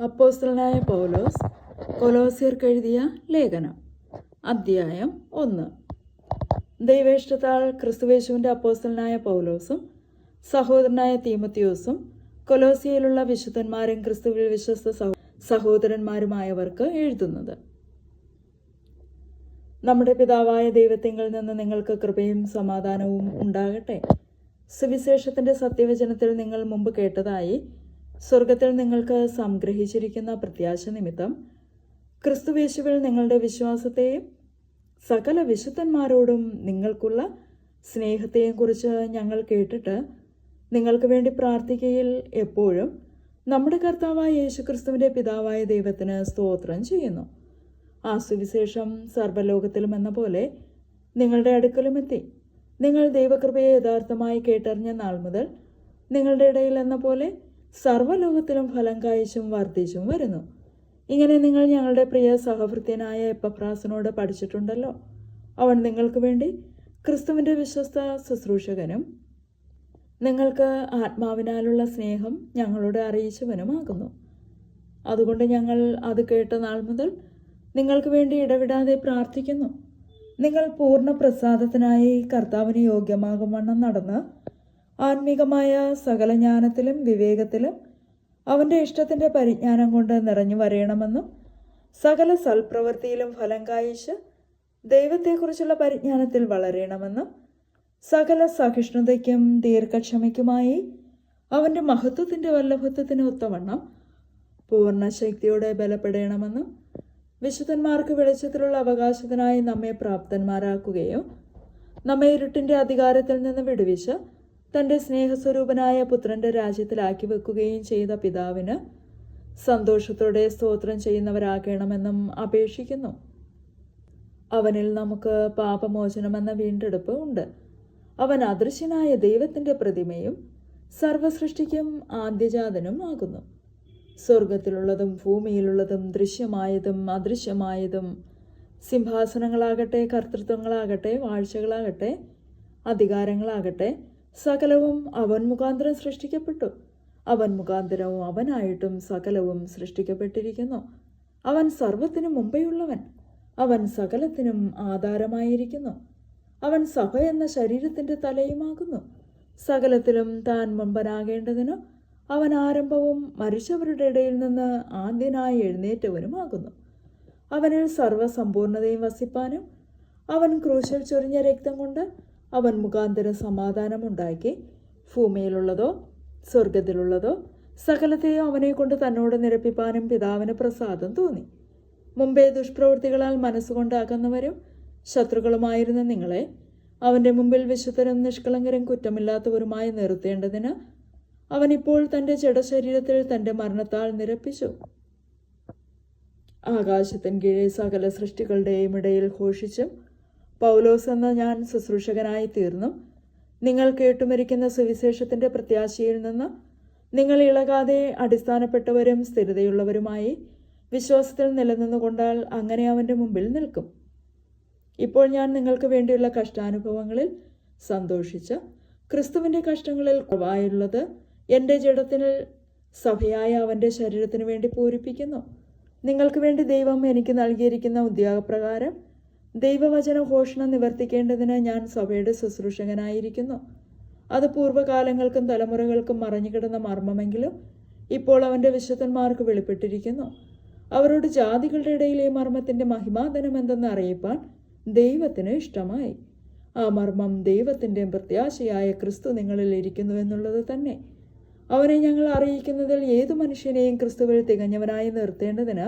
അപ്പോസ്തലനായ പൗലോസ് കൊലോസിയർക്ക് എഴുതിയ ലേഖനം അധ്യായം ഒന്ന്. ദൈവേഷ്ടത്താൽ ക്രിസ്തുവേശുവിന്റെ അപ്പോസ്തലനായ പൗലോസും സഹോദരനായ തീമത്തിയോസും കൊലോസിയയിലുള്ള വിശുദ്ധന്മാരും ക്രിസ്തുവിൽ വിശ്വസ്ത സഹോദരന്മാരുമായവർക്ക് എഴുതുന്നത്. നമ്മുടെ പിതാവായ ദൈവത്തിങ്കിൽ നിന്ന് നിങ്ങൾക്ക് കൃപയും സമാധാനവും ഉണ്ടാകട്ടെ. സുവിശേഷത്തിന്റെ സത്യവചനത്തിൽ നിങ്ങൾ മുമ്പ് കേട്ടതായി സ്വർഗത്തിൽ നിങ്ങൾക്ക് സംഗ്രഹിച്ചിരിക്കുന്ന പ്രത്യാശ നിമിത്തം ക്രിസ്തുവേശുവിൽ നിങ്ങളുടെ വിശ്വാസത്തെയും സകല വിശുദ്ധന്മാരോടും നിങ്ങൾക്കുള്ള സ്നേഹത്തെയും കുറിച്ച് ഞങ്ങൾ കേട്ടിട്ട് നിങ്ങൾക്ക് വേണ്ടി പ്രാർത്ഥിക്കയിൽ എപ്പോഴും നമ്മുടെ കർത്താവായ യേശുക്രിസ്തുവിന്റെ പിതാവായ ദൈവത്തിന് സ്തോത്രം ചെയ്യുന്നു. ആ സുവിശേഷം സർവലോകത്തിലും എന്ന പോലെ നിങ്ങളുടെ അടുക്കലും എത്തി. നിങ്ങൾ ദൈവകൃപയെ യഥാർത്ഥമായി കേട്ടറിഞ്ഞ നാൾ മുതൽ നിങ്ങളുടെ ഇടയിൽ എന്ന പോലെ സർവലോകത്തിലും ഫലം കായ്ച്ചും വർദ്ധിച്ചും വരുന്നു. ഇങ്ങനെ നിങ്ങൾ ഞങ്ങളുടെ പ്രിയ സഹഭൃത്യനായ എപ്പഫ്രാസിനോട് പഠിച്ചിട്ടുണ്ടല്ലോ. അവൻ നിങ്ങൾക്ക് വേണ്ടി ക്രിസ്തുവിന്റെ വിശ്വസ്ത ശുശ്രൂഷകനും നിങ്ങൾക്ക് ആത്മാവിനാലുള്ള സ്നേഹം ഞങ്ങളോട് അറിയിച്ചവനുമാകുന്നു. അതുകൊണ്ട് ഞങ്ങൾ അത് കേട്ട നാൾ മുതൽ നിങ്ങൾക്ക് വേണ്ടി ഇടവിടാതെ പ്രാർത്ഥിക്കുന്നു. നിങ്ങൾ പൂർണ പ്രസാദത്തിനായി കർത്താവിന് യോഗ്യമാകും വണ്ണം നടന്ന് ആത്മീകമായ സകല ജ്ഞാനത്തിലും വിവേകത്തിലും അവന്റെ ഇഷ്ടത്തിന്റെ പരിജ്ഞാനം കൊണ്ട് നിറഞ്ഞു വരയണമെന്നും സകല സൽപ്രവൃത്തിയിലും ഫലം കായിച്ച് ദൈവത്തെക്കുറിച്ചുള്ള പരിജ്ഞാനത്തിൽ വളരണമെന്നും സകല സഹിഷ്ണുതയ്ക്കും ദീർഘക്ഷമയ്ക്കുമായി അവന്റെ മഹത്വത്തിന്റെ വല്ലഭത്വത്തിന് ഒത്തവണ്ണം പൂർണ ശക്തിയോടെ ബലപ്പെടണമെന്നും വിശുദ്ധന്മാർക്ക് വെളിച്ചത്തിലുള്ള അവകാശത്തിനായി നമ്മെ പ്രാപ്തന്മാരാക്കുകയും നമ്മെ ഇരുട്ടിന്റെ അധികാരത്തിൽ നിന്ന് വിടുവിച്ച് തന്റെ സ്നേഹസ്വരൂപനായ പുത്രന്റെ രാജ്യത്തിലാക്കി വെക്കുകയും ചെയ്ത പിതാവിന് സന്തോഷത്തോടെ സ്തോത്രം ചെയ്യുന്നവരാകണമെന്നും അപേക്ഷിക്കുന്നു. അവനിൽ നമുക്ക് പാപമോചനമെന്ന വീണ്ടെടുപ്പ് ഉണ്ട്. അവൻ അദൃശ്യനായ ദൈവത്തിന്റെ പ്രതിമയും സർവസൃഷ്ടിക്കും ആദ്യജാതനും ആകുന്നു. സ്വർഗത്തിലുള്ളതും ഭൂമിയിലുള്ളതും ദൃശ്യമായതും അദൃശ്യമായതും സിംഹാസനങ്ങളാകട്ടെ കർത്തൃത്വങ്ങളാകട്ടെ വാഴ്ചകളാകട്ടെ അധികാരങ്ങളാകട്ടെ സകലവും അവൻ മുഖാന്തരം സൃഷ്ടിക്കപ്പെട്ടു. അവൻ മുഖാന്തരവും അവനായിട്ടും സകലവും സൃഷ്ടിക്കപ്പെട്ടിരിക്കുന്നു. അവൻ സർവത്തിനു മുമ്പെയുള്ളവൻ. അവൻ സകലത്തിനും ആധാരമായിരിക്കുന്നു. അവൻ സഭ എന്ന ശരീരത്തിന്റെ തലയുമാകുന്നു. സകലത്തിലും താൻ മുമ്പനാകേണ്ടതിന് അവൻ ആരംഭവും മരിച്ചവരുടെ ഇടയിൽ നിന്ന് ആദ്യനായി എഴുന്നേറ്റവനുമാകുന്നു. അവനിൽ സർവസമ്പൂർണതയും വസിപ്പാനും അവൻ ക്രൂശൽ ചൊരിഞ്ഞ രക്തം കൊണ്ട് അവൻ മുഖാന്തരം സമാധാനമുണ്ടാക്കി. ഭൂമിയിലുള്ളതോ സ്വർഗത്തിലുള്ളതോ സകലത്തെയോ അവനെ കൊണ്ട് തന്നോട് നിരപ്പിപ്പാനും പിതാവിന് പ്രസാദം തോന്നി. മുമ്പേ ദുഷ്പ്രവൃത്തികളാൽ മനസ്സുകൊണ്ട് അകന്നവരും ശത്രുക്കളുമായിരുന്ന നിങ്ങളെ അവന്റെ മുമ്പിൽ വിശുദ്ധരും നിഷ്കളങ്കരും കുറ്റമില്ലാത്തവരുമായി നിർത്തേണ്ടതിന് അവനിപ്പോൾ തന്റെ ജഡശരീരത്തിൽ തന്റെ മരണത്താൽ നിരപ്പിച്ചു. ആകാശത്തിൻ കീഴെ സകല സൃഷ്ടികളുടെയും ഇടയിൽ ഘോഷിച്ചും പൗലോസ് എന്ന ഞാൻ ശുശ്രൂഷകനായി തീർന്നു. നിങ്ങൾ കേട്ടുമരിക്കുന്ന സുവിശേഷത്തിന്റെ പ്രത്യാശയിൽ നിന്ന് നിങ്ങൾ ഇളകാതെ അടിസ്ഥാനപ്പെട്ടവരും സ്ഥിരതയുള്ളവരുമായി വിശ്വാസത്തിൽ നിലനിന്നുകൊണ്ടാൽ അങ്ങനെ അവന്റെ മുമ്പിൽ നിൽക്കും. ഇപ്പോൾ ഞാൻ നിങ്ങൾക്ക് വേണ്ടിയുള്ള കഷ്ടാനുഭവങ്ങളിൽ സന്തോഷിച്ച് ക്രിസ്തുവിന്റെ കഷ്ടങ്ങളിൽ കുറവായുള്ളത് എന്റെ ജഡത്തിൽ സഭയായ അവന്റെ ശരീരത്തിന് വേണ്ടി പൂരിപ്പിക്കുന്നു. നിങ്ങൾക്ക് വേണ്ടി ദൈവം എനിക്ക് നൽകിയിരിക്കുന്ന ഉദ്യോഗപ്രകാരം ദൈവവചന ഘോഷണം നിവർത്തിക്കേണ്ടതിന് ഞാൻ സഭയുടെ ശുശ്രൂഷകനായിരിക്കുന്നു. അത് പൂർവകാലങ്ങൾക്കും തലമുറകൾക്കും മറഞ്ഞുകിടന്ന മർമ്മമെങ്കിലും ഇപ്പോൾ അവന്റെ വിശുദ്ധന്മാർക്ക് വെളിപ്പെട്ടിരിക്കുന്നു. അവരോട് ജാതികളുടെ ഇടയിലെ മർമ്മത്തിന്റെ മഹിമാധനം എന്തെന്ന് അറിയിപ്പാൻ ദൈവത്തിന് ഇഷ്ടമായി. ആ മർമ്മം ദൈവത്തിന്റെ പ്രത്യാശയായ ക്രിസ്തു നിങ്ങളിൽ ഇരിക്കുന്നു എന്നുള്ളത് തന്നെ. അവനെ ഞങ്ങൾ അറിയിക്കുന്നതിൽ ഏതു മനുഷ്യനെയും ക്രിസ്തുവിൽ തികഞ്ഞവനായി നിർത്തേണ്ടതിന്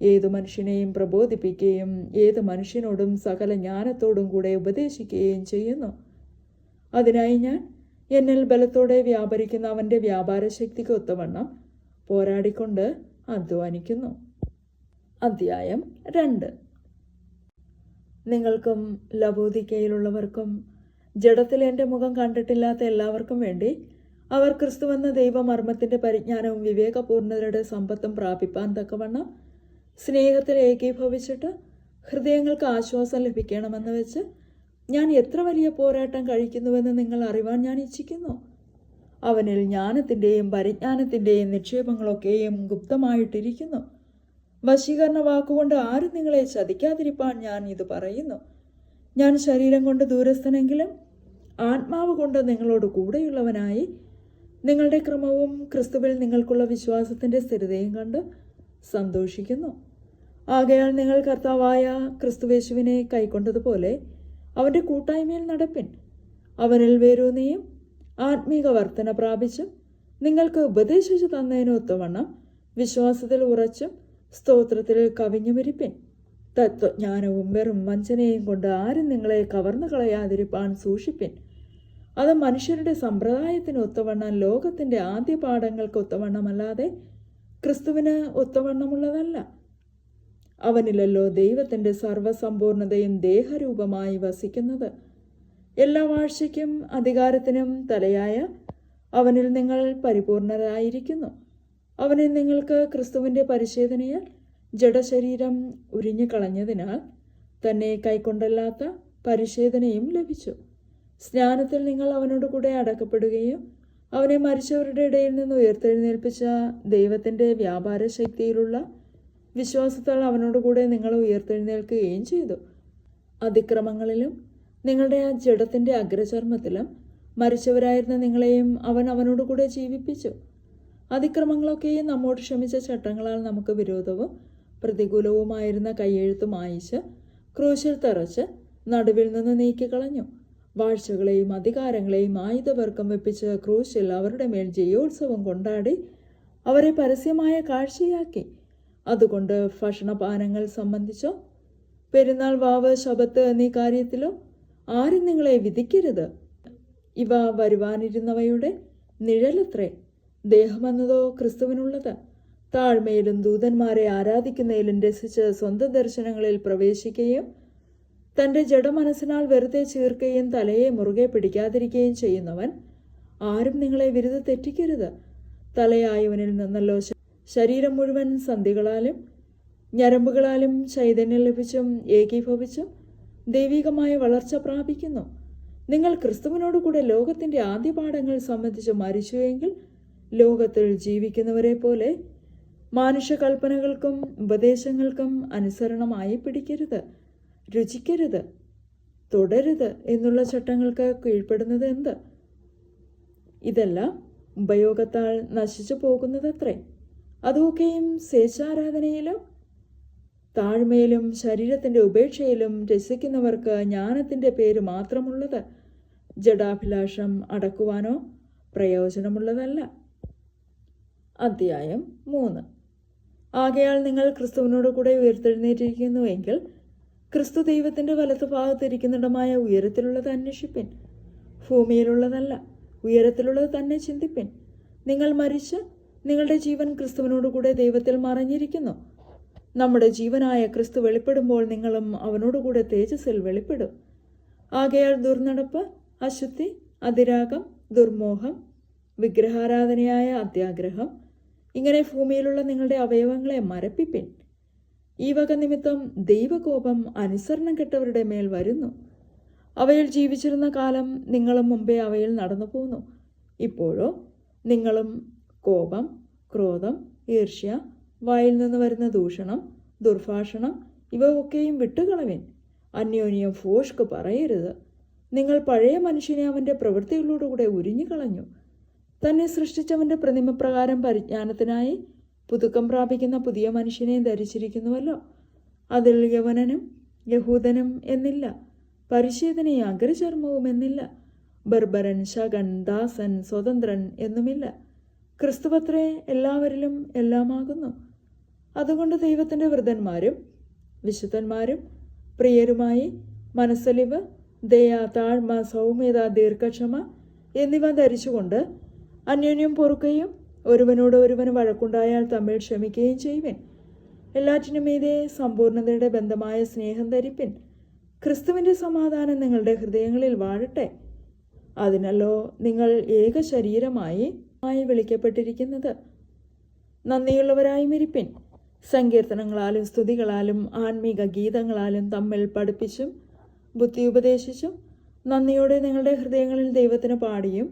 ഏതു മനുഷ്യനെയും പ്രബോധിപ്പിക്കുകയും ഏത് മനുഷ്യനോടും സകല ജ്ഞാനത്തോടും കൂടെ ഉപദേശിക്കുകയും ചെയ്യുന്നു. അതിനായി ഞാൻ എന്നിൽ ബലത്തോടെ വ്യാപരിക്കുന്ന അവന്റെ വ്യാപാര ശക്തിക്ക് ഒത്തവണ്ണം പോരാടിക്കൊണ്ട് അധ്വാനിക്കുന്നു. അധ്യായം രണ്ട്. നിങ്ങൾക്കും ലബോദിക്കയിലുള്ളവർക്കും ജഡത്തിൽ എന്റെ മുഖം കണ്ടിട്ടില്ലാത്ത എല്ലാവർക്കും വേണ്ടി അവർ ക്രിസ്തുവെന്ന ദൈവമർമ്മത്തിന്റെ പരിജ്ഞാനവും വിവേകപൂർണതയുടെ സമ്പത്തും പ്രാപിപ്പാൻ തക്കവണ്ണം സ്നേഹത്തിൽ ഏകീഭവിച്ചിട്ട് ഹൃദയങ്ങൾക്ക് ആശ്വാസം ലഭിക്കണമെന്ന് വെച്ച് ഞാൻ എത്ര വലിയ പോരാട്ടം കഴിക്കുന്നുവെന്ന് നിങ്ങൾ അറിവാൻ ഞാൻ ഇച്ഛിക്കുന്നു. അവനിൽ ജ്ഞാനത്തിന്റെയും പരിജ്ഞാനത്തിന്റെയും നിക്ഷേപങ്ങളൊക്കെയും ഗുപ്തമായിട്ടിരിക്കുന്നു. വശീകരണ വാക്കുകൊണ്ട് ആരും നിങ്ങളെ ചതിക്കാതിരിപ്പാൻ ഞാൻ ഇത് പറയുന്നു. ഞാൻ ശരീരം കൊണ്ട് ദൂരസ്ഥനെങ്കിലും ആത്മാവ് കൊണ്ട് നിങ്ങളോട് കൂടെയുള്ളവനായി നിങ്ങളുടെ ക്രമവും ക്രിസ്തുവിൽ നിങ്ങൾക്കുള്ള വിശ്വാസത്തിന്റെ സ്ഥിരതയും കണ്ട് സന്തോഷിക്കുന്നു. ആകയാൽ നിങ്ങൾ കർത്താവായ ക്രിസ്തുവേശുവിനെ കൈക്കൊണ്ടതുപോലെ അവന്റെ കൂട്ടായ്മയിൽ നടപ്പിൻ. അവനിൽ വേരൂന്നിയും ആത്മീക വർധന പ്രാപിച്ചും നിങ്ങൾക്ക് ഉപദേശിച്ചു തന്നതിന് ഒത്തവണ്ണം വിശ്വാസത്തിൽ ഉറച്ചും സ്തോത്രത്തിൽ കവിഞ്ഞുമിരിപ്പിൻ. തത്വജ്ഞാനവും വെറും വഞ്ചനയും കൊണ്ട് ആരും നിങ്ങളെ കവർന്നു കളയാതിരിപ്പാൻ സൂക്ഷിപ്പിൻ. അത് മനുഷ്യരുടെ സമ്പ്രദായത്തിന് ഒത്തവണ്ണം ലോകത്തിന്റെ ആദ്യ പാഠങ്ങൾക്ക് ഒത്തവണ്ണമല്ലാതെ ക്രിസ്തുവിന് ഒത്തവണ്ണമുള്ളതല്ല. അവനിലല്ലോ ദൈവത്തിന്റെ സർവസമ്പൂർണതയും ദേഹരൂപമായി വസിക്കുന്നത്. എല്ലാ വാഴ്ചയ്ക്കും അധികാരത്തിനും തലയായ അവനിൽ നിങ്ങൾ പരിപൂർണരായിരിക്കുന്നു. അവനെ നിങ്ങൾക്ക് ക്രിസ്തുവിന്റെ പരിശോധനയാൽ ജഡശരീരം ഉരിഞ്ഞു കളഞ്ഞതിനാൽ തന്നെ കൈക്കൊണ്ടല്ലാത്ത പരിശോധനയും ലഭിച്ചു. സ്നാനത്തിൽ നിങ്ങൾ അവനോട് കൂടെ അടക്കപ്പെടുകയും അവനെ മരിച്ചവരുടെ ഇടയിൽ നിന്ന് ഉയർത്തെഴുന്നേൽപ്പിച്ച ദൈവത്തിന്റെ വ്യാപാര ശക്തിയിലുള്ള വിശ്വാസത്താൽ അവനോട് കൂടെ നിങ്ങൾ ഉയർത്തെഴുന്നേൽക്കുകയും ചെയ്തു. അതിക്രമങ്ങളിലും നിങ്ങളുടെ ആ ജഡത്തിന്റെ അഗ്രചർമ്മത്തിലും മരിച്ചവരായിരുന്ന നിങ്ങളെയും അവൻ അവനോട് കൂടെ ജീവിപ്പിച്ചു. അതിക്രമങ്ങളൊക്കെയും നമ്മോട് ക്ഷമിച്ച ചട്ടങ്ങളാൽ നമുക്ക് വിരോധവും പ്രതികൂലവുമായിരുന്ന കയ്യെഴുത്ത് മായിച്ച് ക്രൂശിൽ തറച്ച് നടുവിൽ നിന്ന് നീക്കിക്കളഞ്ഞു. വാഴ്ചകളെയും അധികാരങ്ങളെയും ആയുധവർക്കം വെപ്പിച്ച് ക്രൂശിൽ അവരുടെ മേൽ ജയോത്സവം കൊണ്ടാടി അവരെ പരസ്യമായ കാഴ്ചയാക്കി. അതുകൊണ്ട് ഭക്ഷണപാനങ്ങൾ സംബന്ധിച്ചോ? പെരുന്നാൾ വാവ് ശബത്ത് എന്നീ കാര്യത്തിലോ? ആരും നിങ്ങളെ വിധിക്കരുത്. ഇവ വരുവാനിരുന്നവയുടെ നിഴലത്രേ. ദേഹമെന്നതോ ക്രിസ്തുവിനുള്ളത്. താഴ്മയിലും ദൂതന്മാരെ ആരാധിക്കുന്നതിലും രസിച്ച് സ്വന്തം ദർശനങ്ങളിൽ പ്രവേശിക്കുകയും തന്റെ ജഡമനസ്സിനാൽ വെറുതെ ചീർക്കുകയും തലയെ മുറുകെ പിടിക്കാതിരിക്കുകയും ചെയ്യുന്നവൻ ആരും നിങ്ങളെ വിരുദ്ധ തെറ്റിക്കരുത്. തലയായവനിൽ നിന്നല്ലോ ശരീരം മുഴുവൻ സന്ധികളാലും ഞരമ്പുകളാലും ചൈതന്യം ലഭിച്ചും ഏകീഭവിച്ചും ദൈവികമായ വളർച്ച പ്രാപിക്കുന്നു. നിങ്ങൾ ക്രിസ്തുവിനോടുകൂടെ ലോകത്തിന്റെ ആദ്യ പാഠങ്ങൾ സംബന്ധിച്ച് മരിച്ചുവെങ്കിൽ ലോകത്തിൽ ജീവിക്കുന്നവരെ പോലെ മാനുഷകൽപ്പനകൾക്കും ഉപദേശങ്ങൾക്കും അനുസരണമായി പിടിക്കരുത് രുചിക്കരുത് തുടരുത് എന്നുള്ള ചട്ടങ്ങൾക്ക് കീഴ്പ്പെടുന്നത് എന്ത്? ഇതെല്ലാം ഉപയോഗത്താൽ നശിച്ചു പോകുന്നതത്രേ. അതൊക്കെയും സ്വേച്ഛാരാധനയിലും താഴ്മയിലും ശരീരത്തിന്റെ ഉപേക്ഷയിലും രസിക്കുന്നവർക്ക് ജ്ഞാനത്തിന്റെ പേര് മാത്രമുള്ളത്. ജഡാഭിലാഷം അടക്കുവാനോ പ്രയോജനമുള്ളതല്ല. അധ്യായം മൂന്ന്. ആകയാൽ നിങ്ങൾ ക്രിസ്തുവിനോട് കൂടെ ഉയർത്തെഴുന്നേറ്റിരിക്കുന്നുവെങ്കിൽ ക്രിസ്തു ദൈവത്തിന്റെ വലത്ത് ഭാഗത്തിരിക്കുന്നിടമായ ഉയരത്തിലുള്ളത് അന്വേഷിപ്പിൻ. ഭൂമിയിലുള്ളതല്ല ഉയരത്തിലുള്ളത് തന്നെ ചിന്തിപ്പിൻ. നിങ്ങൾ മരിച്ച് നിങ്ങളുടെ ജീവൻ ക്രിസ്തുവിനോടുകൂടെ ദൈവത്തിൽ മറഞ്ഞിരിക്കുന്നു. നമ്മുടെ ജീവനായ ക്രിസ്തു വെളിപ്പെടുമ്പോൾ നിങ്ങളും അവനോടുകൂടെ തേജസ്സിൽ വെളിപ്പെടും. ആകയാൽ ദുർനടപ്പ് അശുദ്ധി അതിരാഗം ദുർമോഹം വിഗ്രഹാരാധനയായ അത്യാഗ്രഹം ഇങ്ങനെ ഭൂമിയിലുള്ള നിങ്ങളുടെ അവയവങ്ങളെ മരപ്പിപ്പിൻ. ഈ വക നിമിത്തം ദൈവകോപം അനുസരണം കെട്ടവരുടെ മേൽ വരുന്നു. അവയിൽ ജീവിച്ചിരുന്ന കാലം നിങ്ങളും മുമ്പേ അവയിൽ നടന്നു പോന്നു ഇപ്പോഴോ നിങ്ങളും കോപം ക്രോധം ഈർഷ്യ വായിൽ നിന്ന് വരുന്ന ദൂഷണം ദുർഭാഷണം ഇവ ഒക്കെയും വിട്ടുകളവിൻ. അന്യോന്യം ഫോഷ്ക്ക് പറയരുത്. നിങ്ങൾ പഴയ മനുഷ്യനെ അവന്റെ പ്രവൃത്തികളോടുകൂടെ ഉരിഞ്ഞു കളഞ്ഞു തന്നെ സൃഷ്ടിച്ചവന്റെ പ്രതിമപ്രകാരം പരിജ്ഞാനത്തിനായി പുതുക്കം പ്രാപിക്കുന്ന പുതിയ മനുഷ്യനെ ധരിച്ചിരിക്കുന്നുവല്ലോ. അതിൽ യവനനും യഹൂദനും എന്നില്ല. പരിശീതനയും അഗ്രചർമ്മവും എന്നില്ല. ബർബരൻ ശകൻ ദാസൻ സ്വതന്ത്രൻ എന്നുമില്ല. ക്രിസ്തുപത്രേ എല്ലാവരിലും എല്ലാമാകുന്നു. അതുകൊണ്ട് ദൈവത്തിന്റെ വൃതന്മാരും വിശുദ്ധന്മാരും പ്രിയരുമായി മനസ്സലിവ് ദയ താഴ്മ സൗമ്യത ദീർഘക്ഷമ എന്നിവ ധരിച്ചുകൊണ്ട് അന്യോന്യം പൊറുക്കുകയും ഒരുവനോട് ഒരുവന് വഴക്കുണ്ടായാൽ തമ്മിൽ ക്ഷമിക്കുകയും ചെയ്യുവിൻ. എല്ലാറ്റിനും മീതെ സമ്പൂർണതയുടെ ബന്ധമായ സ്നേഹം ധരിപ്പിൻ. ക്രിസ്തുവിന്റെ സമാധാനം നിങ്ങളുടെ ഹൃദയങ്ങളിൽ വാഴട്ടെ. അതിനല്ലോ നിങ്ങൾ ഏക ശരീരമായി ആയി വിളിക്കപ്പെട്ടിരിക്കുന്നത്. നന്ദിയുള്ളവരായി മരിപ്പിൻ. സങ്കീർത്തനങ്ങളാലും സ്തുതികളാലും ആത്മീക ഗീതങ്ങളാലും തമ്മിൽ പഠിപ്പിച്ചും ബുദ്ധി ഉപദേശിച്ചും നന്ദിയോടെ നിങ്ങളുടെ ഹൃദയങ്ങളിൽ ദൈവത്തിന് പാടിയും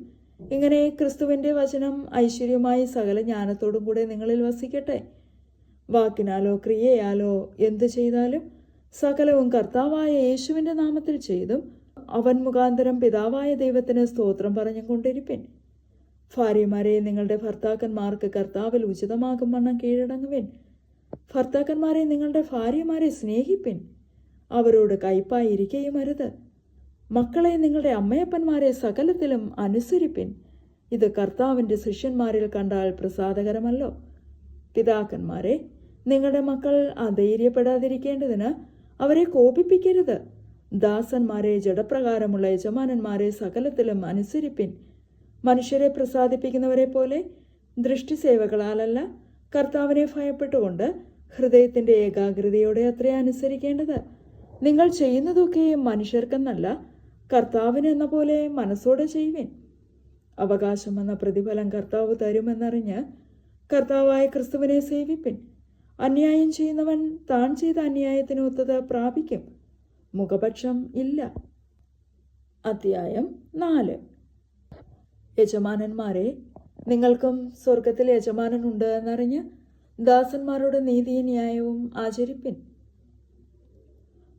ഇങ്ങനെ ക്രിസ്തുവിന്റെ വചനം ഐശ്വര്യമായി സകല ജ്ഞാനത്തോടും കൂടെ നിങ്ങളിൽ വസിക്കട്ടെ. വാക്കിനാലോ ക്രിയയാലോ എന്തു ചെയ്താലും സകലവും കർത്താവായ യേശുവിന്റെ നാമത്തിൽ ചെയ്തും അവൻ മുഖാന്തരം പിതാവായ ദൈവത്തിന് സ്തോത്രം പറഞ്ഞു കൊണ്ടിരിപ്പിൻ. ഭാര്യമാരെ നിങ്ങളുടെ ഭർത്താക്കന്മാർക്ക് കർത്താവിൽ ഉചിതമാകും വണ്ണം കീഴടങ്ങുവിൻ. ഭർത്താക്കന്മാരെ നിങ്ങളുടെ ഭാര്യമാരെ സ്നേഹിപ്പിൻ. അവരോട് കയ്പായിരിക്കുകയും അരുത്. മക്കളെ നിങ്ങളുടെ അമ്മയപ്പന്മാരെ സകലത്തിലും അനുസരിപ്പിൻ. ഇത് കർത്താവിന്റെ ശിഷ്യന്മാരിൽ കണ്ടാൽ പ്രസാദകരമല്ലോ. പിതാക്കന്മാരെ നിങ്ങളുടെ മക്കൾ അധൈര്യപ്പെടാതിരിക്കേണ്ടതിന് അവരെ കോപിപ്പിക്കരുത്. ദാസന്മാരെ ജഡപ്രകാരമുള്ള യജമാനന്മാരെ സകലത്തിലും അനുസരിപ്പിൻ. മനുഷ്യരെ പ്രസാദിപ്പിക്കുന്നവരെ പോലെ ദൃഷ്ടിസേവകളാലല്ല കർത്താവിനെ ഭയപ്പെട്ടുകൊണ്ട് ഹൃദയത്തിന്റെ ഏകാഗ്രതയോടെ അത്രേ അനുസരിക്കേണ്ടത്. നിങ്ങൾ ചെയ്യുന്നതൊക്കെയും മനുഷ്യർക്കെന്നല്ല കർത്താവിന് എന്ന പോലെ മനസ്സോടെ ചെയ്യുവിൻ. അവകാശം എന്ന പ്രതിഫലം കർത്താവ് തരുമെന്നറിഞ്ഞ് കർത്താവായ ക്രിസ്തുവിനെ സേവിപ്പിൻ. അന്യായം ചെയ്യുന്നവൻ താൻ ചെയ്ത അന്യായത്തിന് ഒത്തത് പ്രാപിക്കും. മുഖപക്ഷം ഇല്ല. അധ്യായം നാല്. യജമാനന്മാരെ നിങ്ങൾക്കും സ്വർഗത്തിൽ യജമാനനുണ്ട് എന്നറിഞ്ഞ് ദാസന്മാരുടെ നീതിയും ന്യായവും ആചരിപ്പിൻ.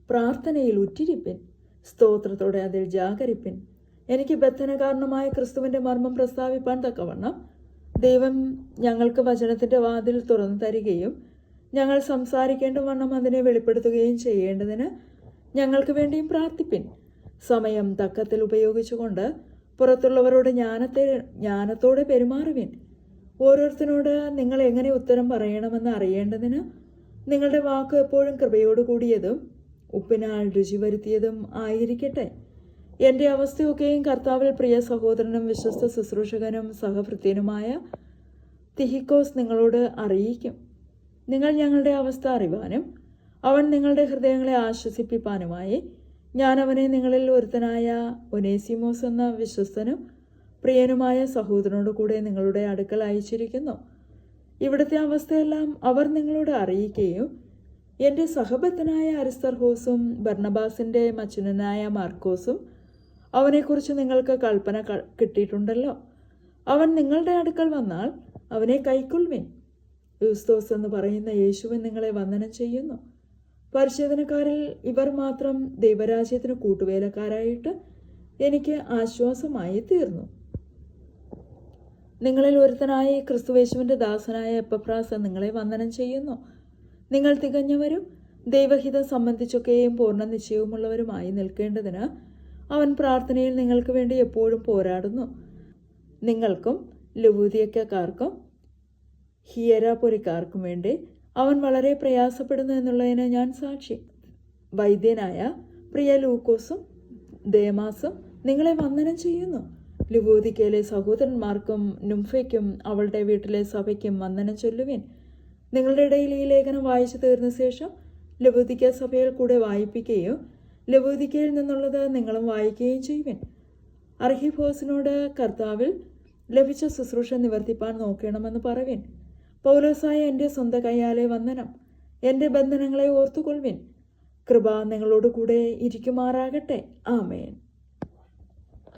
പ്രാർത്ഥനയിൽ ഉറ്റിരിപ്പിൻ. സ്തോത്രത്തോടെ അതിൽ ജാഗരിപ്പിൻ. എനിക്ക് ബദ്ധന കാരണമായ ക്രിസ്തുവിന്റെ മർമ്മം പ്രസ്താവിപ്പാൻ തക്കവണ്ണം ദൈവം ഞങ്ങൾക്ക് വചനത്തിന്റെ വാതിൽ തുറന്നു തരികയും ഞങ്ങൾ സംസാരിക്കേണ്ട വണ്ണം അതിനെ വെളിപ്പെടുത്തുകയും ചെയ്യേണ്ടതിന് ഞങ്ങൾക്ക് വേണ്ടിയും പ്രാർത്ഥിപ്പിൻ. സമയം തക്കത്തിൽ ഉപയോഗിച്ചുകൊണ്ട് പുറത്തുള്ളവരോട് ജ്ഞാനത്തെ ജ്ഞാനത്തോടെ പെരുമാറുവിൻ. ഓരോരുത്തരോട് നിങ്ങൾ എങ്ങനെ ഉത്തരം പറയണമെന്ന് അറിയേണ്ടതിന് നിങ്ങളുടെ വാക്ക് എപ്പോഴും കൃപയോട് കൂടിയതും ഉപ്പിനാൽ രുചി വരുത്തിയതും ആയിരിക്കട്ടെ. എന്റെ അവസ്ഥയൊക്കെയും കർത്താവിൽ പ്രിയ സഹോദരനും വിശ്വസ്ത ശുശ്രൂഷകനും സഹഭൃത്യനുമായ തിഹിക്കോസ് നിങ്ങളോട് അറിയിക്കും. നിങ്ങൾ ഞങ്ങളുടെ അവസ്ഥ അറിവാനും അവൻ നിങ്ങളുടെ ഹൃദയങ്ങളെ ആശ്വസിപ്പിപ്പാനുമായി ഞാൻ അവനെ നിങ്ങളിൽ ഒരുത്തനായ ഒനേസിമോസ് എന്ന വിശ്വസ്തനും പ്രിയനുമായ സഹോദരനോട് കൂടെ നിങ്ങളുടെ അടുക്കൽ അയച്ചിരിക്കുന്നു. ഇവിടുത്തെ അവസ്ഥയെല്ലാം അവർ നിങ്ങളോട് അറിയിക്കുകയും എന്റെ സഹബദ്ധനായ അരിസ്തർഹോസും ബർണബാസിന്റെ മച്ചുനനായ മാർക്കോസും അവനെക്കുറിച്ച് നിങ്ങൾക്ക് കൽപ്പന കിട്ടിയിട്ടുണ്ടല്ലോ. അവൻ നിങ്ങളുടെ അടുക്കൽ വന്നാൽ അവനെ കൈക്കൊള്ളുവിൻ. യൂസ്തോസ് എന്ന് പറയുന്ന യേശുവൻ നിങ്ങളെ വന്ദനം ചെയ്യുന്നു. പരിശോധനക്കാരിൽ ഇവർ മാത്രം ദൈവരാജ്യത്തിന് കൂട്ടുവേലക്കാരായിട്ട് എനിക്ക് ആശ്വാസമായി തീർന്നു. നിങ്ങളിൽ ഒരുത്തനായി ക്രിസ്തുവേശുവിന്റെ ദാസനായ എപ്പഫ്രാസ് നിങ്ങളെ വന്ദനം ചെയ്യുന്നു. നിങ്ങൾ തികഞ്ഞവരും ദൈവഹിതം സംബന്ധിച്ചൊക്കെയും പൂർണ നിശ്ചയവുമുള്ളവരുമായി നിൽക്കേണ്ടതിന് അവൻ പ്രാർത്ഥനയിൽ നിങ്ങൾക്ക് വേണ്ടി എപ്പോഴും പോരാടുന്നു. നിങ്ങൾക്കും ലവൂതിയക്കാർക്കും ഹിയരാപുരിക്കാർക്കും വേണ്ടി അവൻ വളരെ പ്രയാസപ്പെടുന്നു എന്നുള്ളതിന് ഞാൻ സാക്ഷി. വൈദ്യനായ പ്രിയ ലൂക്കോസും ദേമാസും നിങ്ങളെ വന്ദനം ചെയ്യുന്നു. ലുവോദിക്കയിലെ സഹോദരന്മാർക്കും നുംഫയ്ക്കും അവളുടെ വീട്ടിലെ സഭയ്ക്കും വന്ദനം ചൊല്ലുവിൻ. നിങ്ങളുടെ ഇടയിൽ ഈ ലേഖനം വായിച്ചു തീർന്ന ശേഷം ലബോദിക്ക സഭയിൽ കൂടെ വായിപ്പിക്കുകയും ലബോദിക്കയിൽ നിന്നുള്ളത് നിങ്ങളും വായിക്കുകയും ചെയ്യുവിൻ. അർഹിഫോസിനോട് കർത്താവിൽ ലഭിച്ച ശുശ്രൂഷ നിവർത്തിപ്പാൻ നോക്കണമെന്ന് പറവിൻ. പൗലോസായ എന്റെ സ്വന്തം കൈയാലെ വന്ദനം. എന്റെ ബന്ധനങ്ങളെ ഓർത്തുകൊള്ളുവിൻ. കൃപ നിങ്ങളോട് കൂടെ ഇരിക്കുമാറാകട്ടെ. ആമേൻ.